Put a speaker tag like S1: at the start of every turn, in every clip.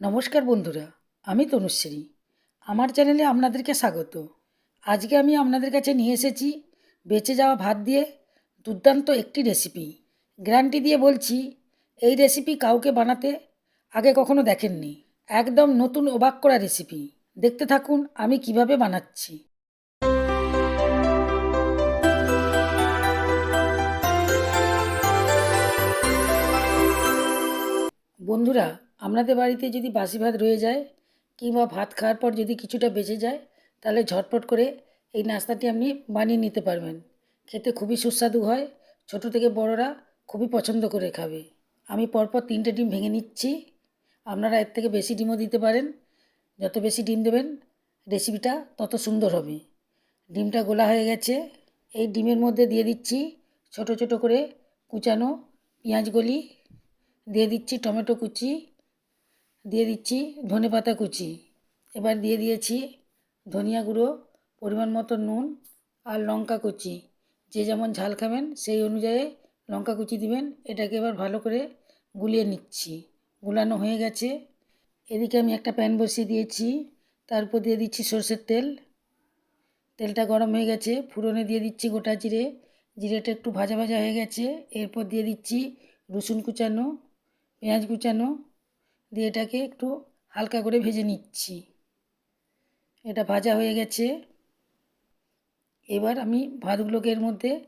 S1: নমস্কার বন্ধুরা, আমি তনুশ্রী। আমার চ্যানেলে আপনাদেরকে স্বাগত। আজকে আমি আপনাদের কাছে নিয়ে এসেছি বেঁচে যাওয়া ভাত দিয়ে দুর্দান্ত একটি রেসিপি গ্যারান্টি দিয়ে বলছি, এই রেসিপি কাউকে বানাতে আগে কখনো দেখেননি। একদম নতুন অবাক করা রেসিপি দেখতে থাকুন আমি কীভাবে বানাচ্ছি। বন্ধুরা আপনাদের বাড়িতে যদি বাসি ভাত রয়ে যায় কিংবা ভাত খাওয়ার পর যদি কিছুটা বেঁচে যায়, তাহলে ঝটপট করে এই নাস্তাটি আপনি বানিয়ে নিতে পারবেন। খেতে খুবই সুস্বাদু হয়, ছোট থেকে বড়রা খুবই পছন্দ করে খাবে। আমি পরপর তিনটে ডিম ভেঙে নিচ্ছি। আপনারা এর থেকে বেশি ডিমও দিতে পারেন। যত বেশি ডিম দেবেন রেসিপিটা তত সুন্দর হবে। ডিমটা গোলা হয়ে গেছে। এই ডিমের মধ্যে দিয়ে দিচ্ছি ছোট ছোট করে কুচানো পেঁয়াজ পেঁয়াজগুলি দিয়ে দিচ্ছি টমেটো কুচি। দিয়ে দিচ্ছি ধনে পাতা কুচি। এবার দিয়ে দিয়েছি ধনিয়া গুঁড়ো, পরিমাণ মতো নুন আর লঙ্কা কুচি। যে যেমন ঝাল খাবেন সেই অনুযায়ী লঙ্কা কুচি দিবেন। এটাকে এবার ভালো করে গুলিয়ে নিচ্ছি। গুলানো হয়ে গেছে। এদিকে আমি একটা প্যান বসিয়ে দিয়েছি। তার উপর দিয়ে দিচ্ছি সর্ষের তেল। তেলটা গরম হয়ে গেছে। ফুরনে দিয়ে দিচ্ছি গোটা জিরে। জিরেটা একটু ভাজা ভাজা হয়ে গেছে। এরপর দিয়ে দিচ্ছি রসুন কুচানো, পেঁয়াজ কুচানো দিয়ে এটাকে একটু হালকা করে ভেজে নিচ্ছি। এটা ভাজা হয়ে গেছে। এবার আমি ভাতগুলোকে এর মধ্যে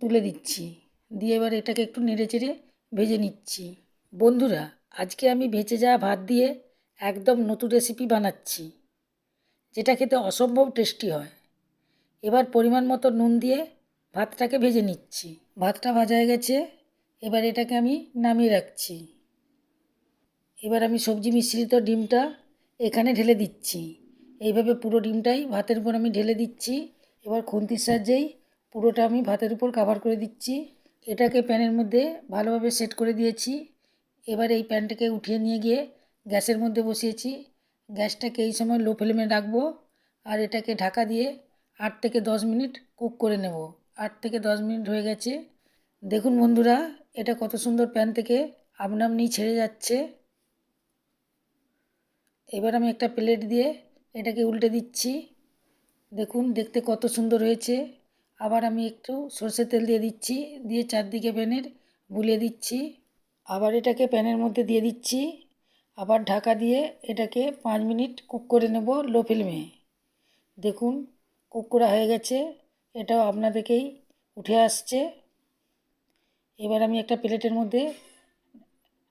S1: তুলে দিচ্ছি। দিয়ে এবার এটাকে একটু নেড়ে চেড়ে ভেজে নিচ্ছি। বন্ধুরা, আজকে আমি ভেজে যাওয়া ভাত দিয়ে একদম নতুন রেসিপি বানাচ্ছি, যেটা খেতে অসম্ভব টেস্টি হয়। এবার পরিমাণ মতো নুন দিয়ে ভাতটাকে ভেজে নিচ্ছি। ভাতটা ভাজা হয়ে গেছে। এবার এটাকে আমি নামিয়ে রাখছি। এবার আমি সবজি মিশ্রিত ডিমটা এখানে ঢেলে দিচ্ছি। এইভাবে পুরো ডিমটাই ভাতের উপর আমি ঢেলে দিচ্ছি। এবার খুন্তির সাহায্যেই পুরোটা আমি ভাতের উপর কাভার করে দিচ্ছি। এটাকে প্যানের মধ্যে ভালোভাবে সেট করে দিয়েছি। এবার এই প্যানটাকে উঠিয়ে নিয়ে গিয়ে গ্যাসের মধ্যে বসিয়েছি। গ্যাসটাকে এই সময় লো ফ্লেমে রাখব আর এটাকে ঢাকা দিয়ে আট থেকে দশ মিনিট কুক করে নেব। আট থেকে দশ মিনিট হয়ে গেছে। দেখুন বন্ধুরা, এটা কত সুন্দর প্যান থেকে আপনা আপনি ছেড়ে যাচ্ছে। এবার আমি একটা প্লেট দিয়ে এটাকে উল্টে দিচ্ছি। দেখুন, দেখতে কত সুন্দর হয়েছে। আবার আমি একটু সর্ষের তেল দিয়ে দিচ্ছি, দিয়ে চারদিকে প্যানের বুলিয়ে দিচ্ছি। আবার এটাকে প্যানের মধ্যে দিয়ে দিচ্ছি। আবার ঢাকা দিয়ে এটাকে পাঁচ মিনিট কুক করে নেব লো ফ্লেমে। দেখুন, কুক করা হয়ে গেছে। এটাও আপনাদেরকেই উঠে আসছে। এবার আমি একটা প্লেটের মধ্যে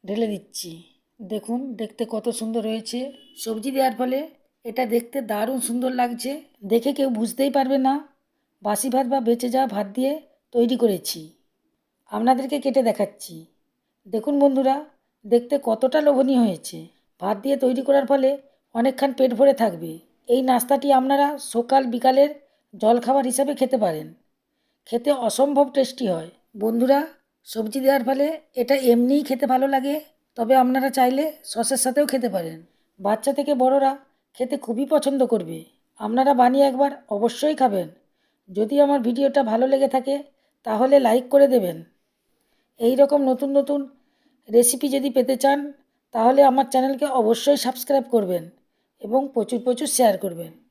S1: ঢেলে দিচ্ছি। দেখুন, দেখতে কত সুন্দর হয়েছে। সবজি দেওয়ার ফলে এটা দেখতে দারুণ সুন্দর লাগছে। দেখে কেউ বুঝতেই পারবে না, বাসি ভাত বা বেঁচে যাওয়া ভাত দিয়ে তৈরি করেছি। আপনাদেরকে কেটে দেখাচ্ছি। দেখুন বন্ধুরা, দেখতে কতটা লোভনীয় হয়েছে। ভাত দিয়ে তৈরি করার ফলে অনেকক্ষণ পেট ভরে থাকবে। এই নাস্তাটি আপনারা সকাল, বিকালের জলখাবার হিসাবে খেতে পারেন। খেতে অসম্ভব টেস্টি হয়। বন্ধুরা, সবজি দেওয়ার ফলে এটা এমনিই খেতে ভালো লাগে। তবে আপনারা চাইলে সসের সাথেও খেতে পারেন। বাচ্চা থেকে বড়রা খেতে খুবই পছন্দ করবে। আপনারা বানিয়ে একবার অবশ্যই খাবেন। যদি আমার ভিডিওটা ভালো লেগে থাকে, তাহলে লাইক করে দেবেন। এই রকম নতুন নতুন রেসিপি যদি পেতে চান, তাহলে আমার চ্যানেলকে অবশ্যই সাবস্ক্রাইব করবেন এবং প্রচুর প্রচুর শেয়ার করবেন।